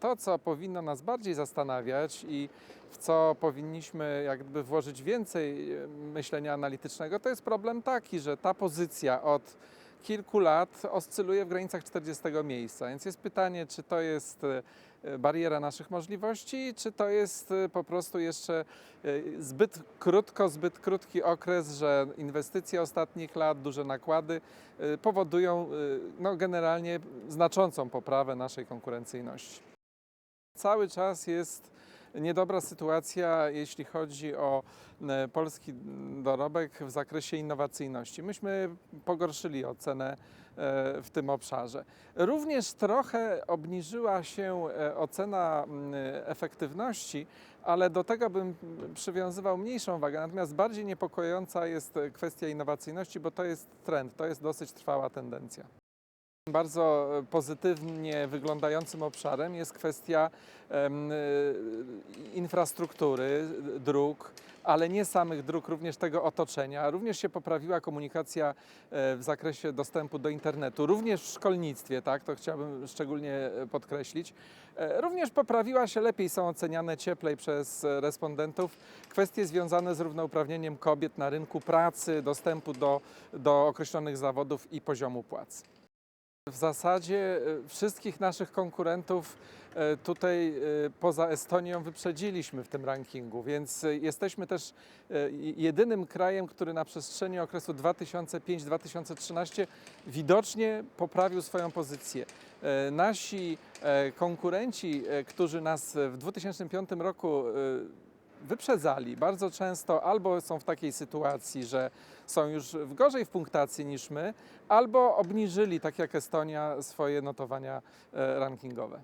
To, co powinno nas bardziej zastanawiać i w co powinniśmy jakby włożyć więcej e, myślenia analitycznego, to jest problem taki, że ta pozycja od kilku lat oscyluje w granicach 40 miejsca. Więc jest pytanie, czy to jest e, bariera naszych możliwości, czy to jest e, po prostu jeszcze e, zbyt krótko, zbyt krótki okres, że inwestycje ostatnich lat, duże nakłady e, powodują e, no, generalnie znaczącą poprawę naszej konkurencyjności. Cały czas jest niedobra sytuacja, jeśli chodzi o e, polski dorobek w zakresie innowacyjności. Myśmy pogorszyli ocenę e, w tym obszarze. Również trochę obniżyła się e, ocena efektywności, ale do tego bym przywiązywał mniejszą wagę. Natomiast bardziej niepokojąca jest kwestia innowacyjności, bo to jest trend, to jest dosyć trwała tendencja. Bardzo e, pozytywnie wyglądającym obszarem jest kwestia y, infrastruktury, y, dróg, ale nie samych dróg, również tego otoczenia. Również się poprawiła komunikacja e, w zakresie dostępu do internetu, również w szkolnictwie, tak, to chciałbym szczególnie e, podkreślić. E, Również poprawiła się, lepiej są oceniane cieplej przez e, respondentów kwestie związane z równouprawnieniem kobiet na rynku pracy, dostępu do, do określonych zawodów i poziomu płac. W zasadzie e, wszystkich naszych konkurentów e, tutaj e, poza Estonią wyprzedziliśmy w tym rankingu, więc jesteśmy też jedynym krajem, który na przestrzeni okresu 2005-2013 widocznie poprawił swoją pozycję. Nasi konkurenci, którzy nas w 2005 roku wyprzedzali bardzo często albo są w takiej sytuacji, że są już w gorzej w punktacji niż my, albo obniżyli, tak jak Estonia, swoje notowania e, rankingowe.